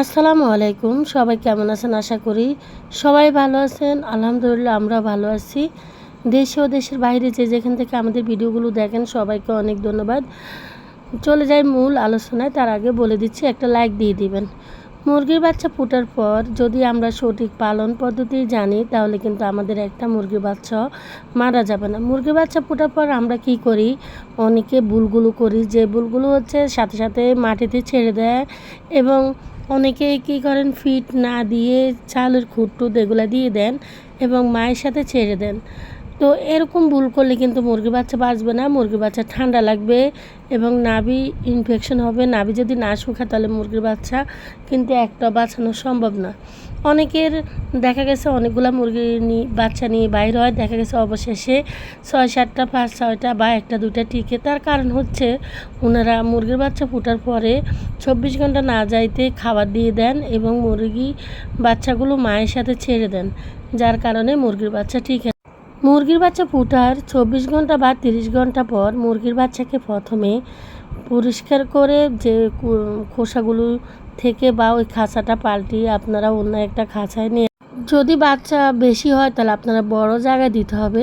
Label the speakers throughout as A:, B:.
A: আসসালামু আলাইকুম, সবাই কেমন আছেন আশা করি সবাই ভালো আছেন। আলহামদুলিল্লাহ আমরা ভালো আছি। দেশে ও দেশের বাইরে যে যেখান থেকে আমাদের ভিডিওগুলো দেখেন সবাইকে অনেক ধন্যবাদ। চলে যাই মূল আলোচনায়, তার আগে বলে দিচ্ছি একটা লাইক দিয়ে দিবেন। মুরগির বাচ্চা ফুটার পর যদি আমরা সঠিক পালন পদ্ধতি জানি, তাহলে কিন্তু আমাদের একটা মুরগির বাচ্চা মারা যাবে না। মুরগির বাচ্চা ফুটার পর আমরা কি করি? অনেকে বুলগুলো করি। যে বুলগুলো হচ্ছে সাথে সাথে মাটিতে ছেড়ে দেয় এবং অনেকে কি করেন, ফিট না দিয়ে চালের খুঁটটুট এগুলো দিয়ে দেন এবং মায়ের সাথে ছেড়ে দেন। তো এরকম ভুল করলে কিন্তু মুরগি বাচ্চা বাঁচবে না মুরগি বাচ্চা ঠান্ডা লাগবে এবং নাভি ইনফেকশন হবে। নাভি যদি না শুকায় তাহলে মুরগির বাচ্চা কিন্তু একটা বাঁচানো সম্ভব না। অনেকের দেখা গেছে অনেকগুলো মুরগি নিয়ে বাচ্চা নিয়ে বাইর হয়, দেখা গেছে অবশেষে ছয় সাতটা, পাঁচ ছয়টা বা একটা দুটা টিকে। তার কারণ হচ্ছে ওনারা মুরগির বাচ্চা ফোটার পরে চব্বিশ ঘণ্টা না যাইতে খাবার দিয়ে দেন এবং মুরগি বাচ্চাগুলো মায়ের সাথে ছেড়ে দেন, যার কারণে মুরগির বাচ্চা টিকে মুরগির বাচ্চা ফুটার চব্বিশ ঘণ্টা বা তিরিশ ঘণ্টা পর মুরগির বাচ্চাকে প্রথমে পরিষ্কার করে যে খোসাগুলো থেকে বা ওই খাঁচাটা পাল্টিয়ে আপনারা অন্য একটা খাঁচায় নিয়ে যদি বাচ্চা বেশি হয় তাহলে আপনারা বড় জায়গায় দিতে হবে।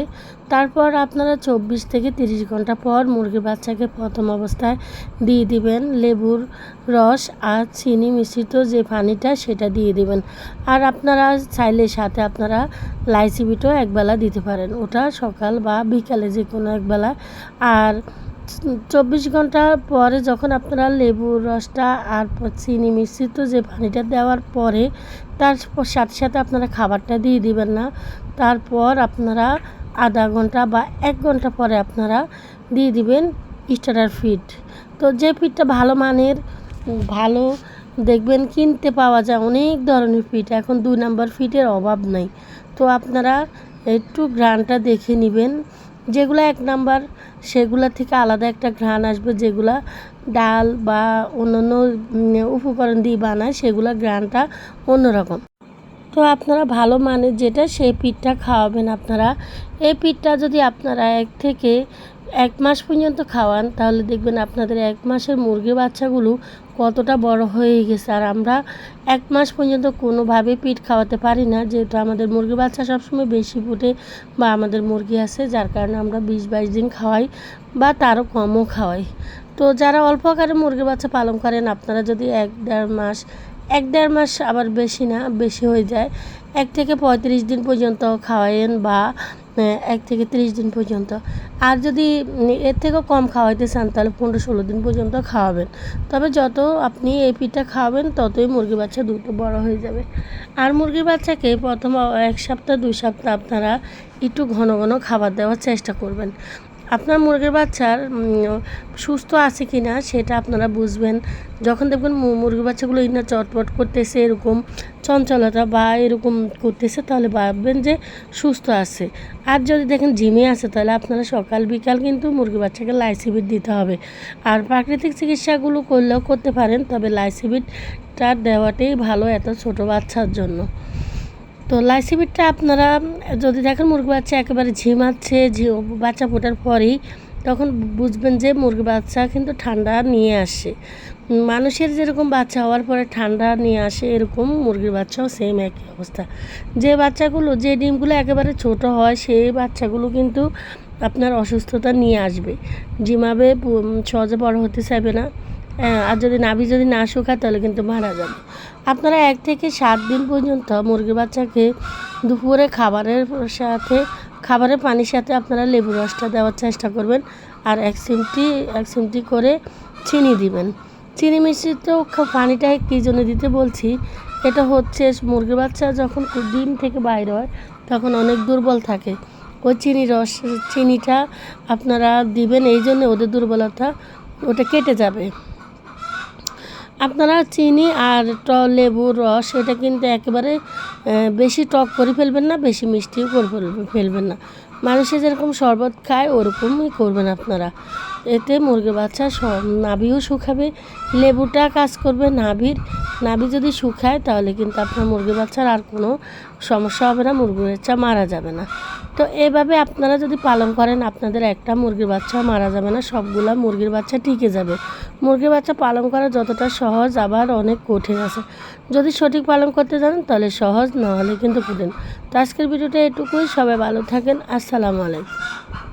A: তারপর আপনারা চব্বিশ থেকে তিরিশ ঘণ্টা পর মুরগির বাচ্চাকে প্রথম অবস্থায় দিয়ে দিবেন। লেবুর রস আর চিনি মিশ্রিত যে পানিটা সেটা দিয়ে দিবেন। আর আপনারা চাইলে সাথে আপনারা লাইচি বিটও একবেলা দিতে পারেন। ওটা সকাল বা বিকালে যে কোনো একবেলা। আর চব্বিশ ঘণ্টা পরে যখন আপনারা লেবুর রসটা আর চিনি মিশ্রিত যে পানিটা দেওয়ার পরে, তার সাথে সাথে আপনারা খাবারটা দিয়ে দিবেন না। তারপর আপনারা আধা ঘণ্টা বা এক ঘণ্টা পরে আপনারা দিয়ে দিবেন স্টার্টার ফিড তো যে ফিডটা ভালো মানের, ভালো দেখবেন, কিনতে পাওয়া যায়, অনেক ধরনের ফিট এখন দুই নাম্বার ফিটের অভাব নাই। তো আপনারা একটু ঘ্রাণটা দেখে নেবেন। যেগুলো এক নাম্বার, সেগুলা থেকে আলাদা একটা ঘ্রাণ আসবে, যেগুলা ডাল বা অন্যান্য অন্য উপকরণ দিয়ে বানায়, সেগুলা ঘ্রাণটা অন্যরকম। তো আপনারা ভালো মানের যেটা, সেই পিঠটা খাওয়াবেন আপনারা। এই পিঠটা যদি আপনারা এক থেকে এক মাস পর্যন্ত খাওয়ান, তাহলে দেখবেন আপনাদের এক মাসের মুরগি বাচ্চাগুলো কতটা বড় হয়ে গেছে। আর আমরা এক মাস পর্যন্ত কোনোভাবে পিঠ খাওয়াতে পারি না, যেহেতু আমাদের মুরগি বাচ্চা সবসময় বেশি ফুটে বা আমাদের মুরগি আছে, যার কারণে আমরা বিশ বাইশ দিন খাওয়াই বা তারও কমও খাওয়াই। তো যারা অল্প আকারে মুরগি বাচ্চা পালন করেন, আপনারা যদি এক দেড় মাস এক দেড় মাস আবার বেশি না, বেশি হয়ে যায়। এক থেকে পঁয়ত্রিশ দিন পর্যন্ত খাওয়াইন বা এক থেকে তিরিশ দিন পর্যন্ত। আর যদি এর থেকেও কম খাওয়াইতে চান, তাহলে পনেরো ষোলো দিন পর্যন্ত খাওয়াবেন। তবে যত আপনি এই পিঠা খাওয়াবেন, ততই মুরগি বাচ্চা দ্রুত বড় হয়ে যাবে। আর মুরগির বাচ্চাকে প্রথম এক সপ্তাহ, দুই সপ্তাহ আপনারা একটু ঘন ঘন খাবার দেওয়ার চেষ্টা করবেন। আপনার মুরগির বাচ্চার সুস্থ আছে কি না সেটা আপনারা বুঝবেন। যখন দেখবেন মুরগির বাচ্চাগুলো ইনা চটপট করতেছে, এরকম চঞ্চলতা বা এরকম করতেছে, তাহলে ভাববেন যে সুস্থ আছে। আর যদি দেখেন জিমে আছে, তাহলে আপনারা সকাল, বিকাল কিন্তু মুরগি বাচ্চাকে লাইসিবিট দিতে হবে। আর প্রাকৃতিক চিকিৎসাগুলো করলেও করতে পারেন, তবে লাইসিবিটটা দেওয়াটাই ভালো এত ছোট বাচ্চার জন্য। তো লাইসিবিটটা আপনারা যদি দেখেন মুরগি বাচ্চা একেবারে ঝিমাচ্ছে বাচ্চা ফোটার পরেই তখন বুঝবেন যে মুরগি বাচ্চা কিন্তু ঠান্ডা নিয়ে আসে। মানুষের যেরকম বাচ্চা হওয়ার পরে ঠান্ডা নিয়ে আসে, এরকম মুরগির বাচ্চাও সেম একই অবস্থা। যে বাচ্চাগুলো, যে ডিমগুলো একেবারে ছোট হয়, সেই বাচ্চাগুলো কিন্তু আপনার অসুস্থতা নিয়ে আসবে। জিমাবে সহজে বড় হতে চাইবে না। হ্যাঁ, আর যদি নাভি যদি না শুকায় তাহলে কিন্তু মারা যাবে। আপনারা এক থেকে সাত দিন পর্যন্ত মুরগির বাচ্চাকে দুপুরে খাবারের সাথে খাবারের পানির সাথে আপনারা লেবু রসটা দেওয়ার চেষ্টা করবেন আর এক চিমটি এক চিমটি করে চিনি দিবেন। চিনি মিশ্রিত পানিটা কী জন্য দিতে বলছি এটা হচ্ছে মুরগির বাচ্চা যখন ডিম থেকে বাইর হয় তখন অনেক দুর্বল থাকে। ওই চিনি রস চিনিটা আপনারা দিবেন এই জন্য ওদের দুর্বলতা ওটা কেটে যাবে। আপনারা চিনি আর লেবুর রস, এটা কিন্তু একেবারে বেশি টক করে ফেলবেন না, বেশি মিষ্টিও করে ফেলবেন না। মানুষে যেরকম শরবত খায়, ওরকমই করবেন আপনারা। এতে মুরগির বাচ্চা নাভিও শুকাবে। লেবুটা কাজ করবে নাভির। নাভি যদি শুকায়, তাহলে কিন্তু আপনার মুরগির বাচ্চার আর কোনো সমস্যা হবে না, মুরগির বাচ্চা মারা যাবে না। তো এভাবে আপনারা যদি পালন করেন, আপনাদের একটা মুরগির বাচ্চা মারা যাবে না, সবগুলা মুরগির বাচ্চা টিকে যাবে। মুরগির বাচ্চা পালন করা যতটা সহজ, আবার অনেক কঠিন আছে। যদি সঠিক পালন করতে জানেন, তাহলে সহজ, না হলে কিন্তু কঠিন। তো আজকের ভিডিওটা এটুকুই, সবাই ভালো থাকেন, আসসালামু আলাইকুম।